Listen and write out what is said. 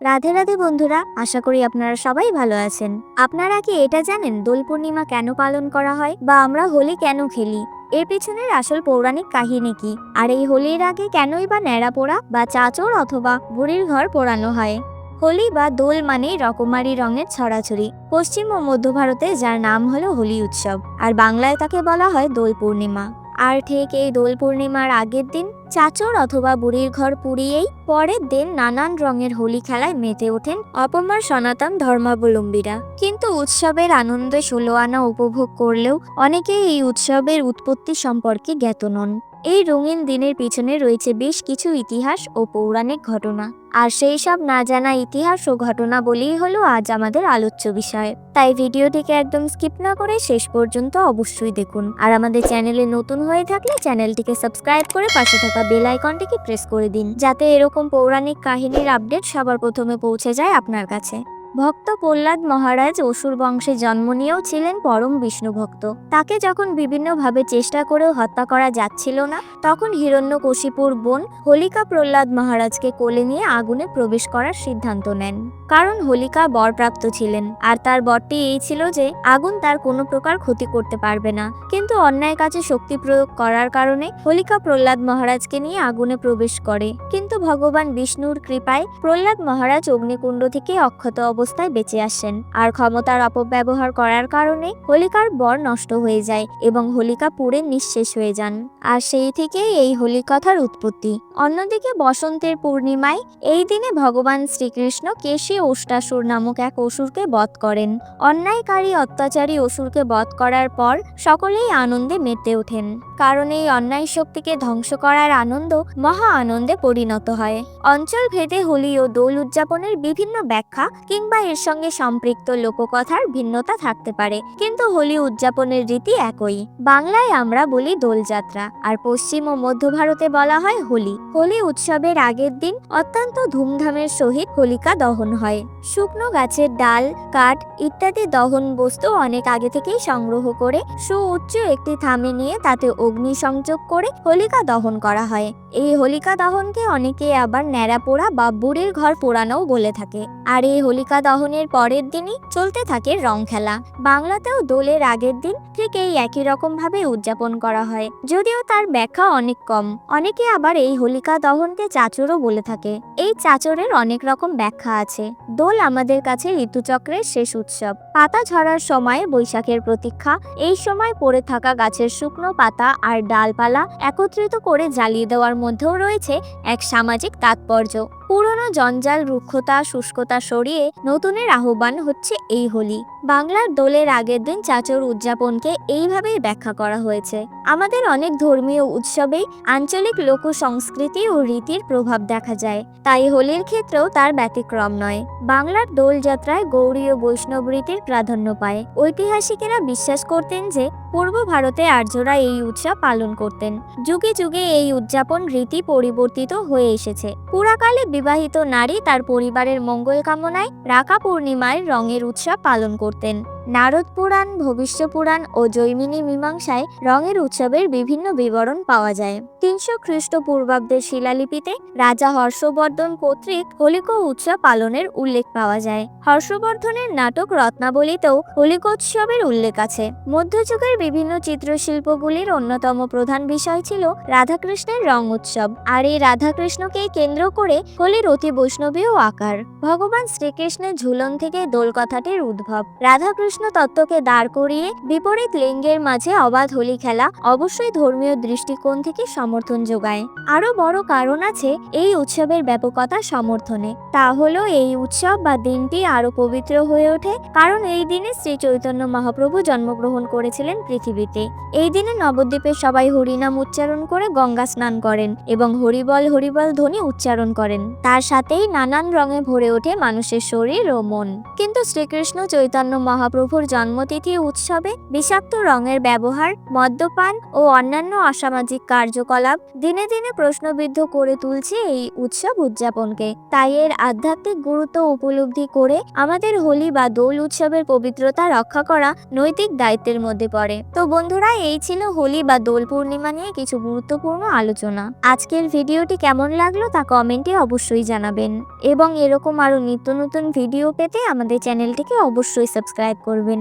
রাধে রাধে বন্ধুরা, আশা করি আপনারা সবাই ভালো আছেন। আপনারা কি এটা জানেন দোল পূর্ণিমা কেন পালন করা হয় বা আমরা হোলি কেন খেলি? এর পিছনের আসল পৌরাণিক কাহিনী কি? আর এই হোলির আগে কেনই বা ন্যাড়া পোড়া বা চাচর অথবা বুড়ির ঘর পোড়ানো হয়? হোলি বা দোল মানেই রকমারি রঙের ছড়াছড়ি। পশ্চিম ও মধ্য ভারতে যার নাম হলো হোলি উৎসব, আর বাংলায় তাকে বলা হয় দোল পূর্ণিমা। আর ঠিক এই দোল পূর্ণিমার আগের দিন চাচর অথবা বুড়ির ঘর পুড়িয়েই পরের দিন নানান রঙের হোলি খেলায় মেতে ওঠেন অপমার সনাতন ধর্মাবলম্বীরা। কিন্তু উৎসবের আনন্দে ষোলো আনা উপভোগ করলেও অনেকেই এই উৎসবের উৎপত্তি সম্পর্কে জ্ঞাত নন। এই রঙিন দিনের পিছনে রয়েছে বেশ কিছু ইতিহাস ও পৌরাণিক ঘটনা। আর সেই সব না জানা ইতিহাস ও ঘটনা বলেই হলো আজ আমাদের আলোচ্য বিষয়। তাই ভিডিওটিকে একদম স্কিপ না করে শেষ পর্যন্ত অবশ্যই দেখুন। আর আমাদের চ্যানেলে নতুন হয়ে থাকলে চ্যানেলটিকে সাবস্ক্রাইব করে পাশে থাকা বেল আইকনটিকে প্রেস করে দিন, যাতে এরকম পৌরাণিক কাহিনীর আপডেট সবার প্রথমে পৌঁছে যায় আপনার কাছে। ভক্ত প্রহ্লাদ মহারাজ অসুর বংশে জন্ম নিয়েও ছিলেন পরম বিষ্ণু ভক্ত। তাকে যখন বিভিন্নভাবে চেষ্টা করেও হত্যা করা যাচ্ছিল না, তখন হিরণ্যকশিপুর বোন হোলিকা প্রহ্লাদ মহারাজকে কোলে নিয়ে আগুনে প্রবেশ করার সিদ্ধান্ত নেন। কারণ হোলিকা বরপ্রাপ্ত ছিলেন, আর তার বরটি এই ছিল যে আগুন তার কোনো প্রকার ক্ষতি করতে পারবে না। কিন্তু অন্যায় কাজে শক্তি প্রয়োগ করার কারণে হোলিকা প্রহ্লাদ মহারাজকে নিয়ে আগুনে প্রবেশ করে। কিন্তু ভগবান বিষ্ণুর কৃপায় প্রহ্লাদ মহারাজ অগ্নিকুণ্ড থেকে অক্ষত অবস্থায় বেঁচে আসেন। আর ক্ষমতার অপব্যবহার করার কারণে হোলিকার বর নষ্ট হয়ে যায় এবং হোলিকা পুড়ে নিঃশেষ হয়ে যান। আর সেই থেকেই এই হোলিকথার উৎপত্তি। অন্যদিকে বসন্তের পূর্ণিমায় এই দিনে ভগবান শ্রীকৃষ্ণ কেশী অষ্টাসুর নামক এক অসুরকে বধ করেন। অন্যায়কারী, অত্যাচারী অসুরকে বধ করার পর সকলেই আনন্দে মেতে ওঠেন। কারণ এই অন্যায় শক্তিকে ধ্বংস করার আনন্দ মহা আনন্দে পরিণত হয়। অঞ্চল ভেদে হোলি ও দোল উদযাপনের বিভিন্ন ব্যাখ্যা কিংবা এর সঙ্গে সম্পৃক্ত লোককথার ভিন্নতা থাকতে পারে, কিন্তু হোলি উদযাপনের রীতি একই। বাংলায় আমরা বলি দোলযাত্রা, আর পশ্চিম ও মধ্য ভারতে বলা হয় হোলি। হোলি উৎসবের আগের দিন অত্যন্ত ধুমধামের সহিত হোলিকা দহন হয়। শুকনো গাছের ডাল, কাঠ ইত্যাদি দহন বস্তু অনেক আগে থেকেই সংগ্রহ করে সুউচ্চ একটি থামে নিয়ে তাতে অগ্নি সংযোগ করে হোলিকা দহন করা হয়। এই হোলিকা দহনকে অনেকে আবার ন্যাড়া পোড়া বা বুড়ির ঘর পোড়ানোও বলে থাকে। আর এই হোলিকা দহনের পরের দিনই চলতে থাকে রং খেলা। বাংলাতেও দোলের আগের দিন ঠিক এই একই রকম ভাবে উদযাপন করা হয়, যদিও তার ব্যাখ্যা অনেক কম। অনেকে আবার এই হোলিকা দহনকে চাচরও বলে থাকে, এই চাচরের অনেক রকম ব্যাখ্যা আছে। দোল আমাদের কাছে ঋতুচক্রের শেষ উৎসব। পাতা ঝরার সময় বৈশাখের প্রতীক্ষা, এই সময় পড়ে থাকা গাছের শুকনো পাতা আর ডালপালা একত্রিত করে জ্বালিয়ে দেওয়ার মধ্যেও রয়েছে এক সামাজিক তাৎপর্য। পুরনো জঞ্জাল রুক্ষতা, শুষ্কতা সরিয়ে নতুনের আহ্বান হচ্ছে এই হোলি। বাংলার দোলের আগের দিন চাচর উদযাপনকে এইভাবেই ব্যাখ্যা করা হয়েছে। আমাদের অনেক ধর্মীয় উৎসবেই আঞ্চলিক লোক সংস্কৃতি ও রীতির প্রভাব দেখা যায়। তাই হোলির ক্ষেত্রেও তার ব্যতিক্রম নয়। বাংলার দোলযাত্রায় গৌরী ও বৈষ্ণব রীতির প্রাধান্য পায়। ঐতিহাসিকেরা বিশ্বাস করতেন যে পূর্ব ভারতে আর্যরা এই উৎসব পালন করতেন। যুগে যুগে এই উদযাপন রীতি পরিবর্তিত হয়ে এসেছে। পুরাকালে বিবাহিত নারী তার পরিবারের মঙ্গল কামনায় রাখা পূর্ণিমায় রঙের উৎসব পালন করতেন। নারদ পুরাণ, ভবিষ্য পুরাণ ও জৈমিনী মীমাংসায় রঙের উৎসবের বিভিন্ন বিবরণ পাওয়া যায়। তিনশো খ্রিস্টপূর্বাব্দের শিলালিপিতে রাজা হর্ষবর্ধন কর্তৃক হোলিকা উৎসব পালনের উল্লেখ পাওয়া যায়। হর্ষবর্ধনের নাটক রত্নাবলীতেও হোলিকোৎসবের উল্লেখ আছে। মধ্যযুগের বিভিন্ন চিত্রশিল্পগুলির অন্যতম প্রধান বিষয় ছিল রাধাকৃষ্ণের রং উৎসব। আর এই রাধাকৃষ্ণকে কেন্দ্র করে হোলির অতি বৈষ্ণবীয় আকার। ভগবান শ্রীকৃষ্ণের ঝুলন থেকে দোল কথাটির উদ্ভব। রাধাকৃষ্ণ তত্ত্বকে দাঁড় করিয়ে বিপরীত লিঙ্গের মাঝে অবাধ হোলি খেলা অবশ্যই ধর্মীয় দৃষ্টিকোণ থেকে সমর্থন যোগায়। আরও বড় কারণ আছে এই উৎসবের ব্যাপকতা সমর্থনে। তা হলো এই উৎসব বা দিনটি আরও পবিত্র হয়ে ওঠে, কারণ এই দিনে শ্রী চৈতন্য মহাপ্রভু জন্মগ্রহণ করেছিলেন পৃথিবীতে। এই দিনে নবদ্বীপের সবাই হরিনাম উচ্চারণ করে গঙ্গা স্নান করেন এবং হরিবল হরিবল ধ্বনি উচ্চারণ করেন। তার সাথেই নানান রঙে ভরে ওঠে মানুষের শরীর ও মন। কিন্তু শ্রীকৃষ্ণ চৈতন্য মহাপ্রভু প্রভুর জন্মতিথি উৎসবে বিষাক্ত রঙের ব্যবহার, মদ্যপান ও অন্যান্য অসামাজিক কার্যকলাপ দিনে দিনে প্রশ্নবিদ্ধ করে তুলছে এই উৎসব উদযাপনকে। তাই এর আধ্যাত্মিক গুরুত্ব উপলব্ধি করে আমাদের হোলি বা দোল উৎসবের পবিত্রতা রক্ষা করা নৈতিক দায়িত্বের মধ্যে পড়ে। তো বন্ধুরা, এই ছিল হোলি বা দোল পূর্ণিমা নিয়ে কিছু গুরুত্বপূর্ণ আলোচনা। আজকের ভিডিওটি কেমন লাগল তা কমেন্টে অবশ্যই জানাবেন। এবং এরকম আরও নিত্য নতুন ভিডিও পেতে আমাদের চ্যানেলটিকে অবশ্যই সাবস্ক্রাইব করবেন।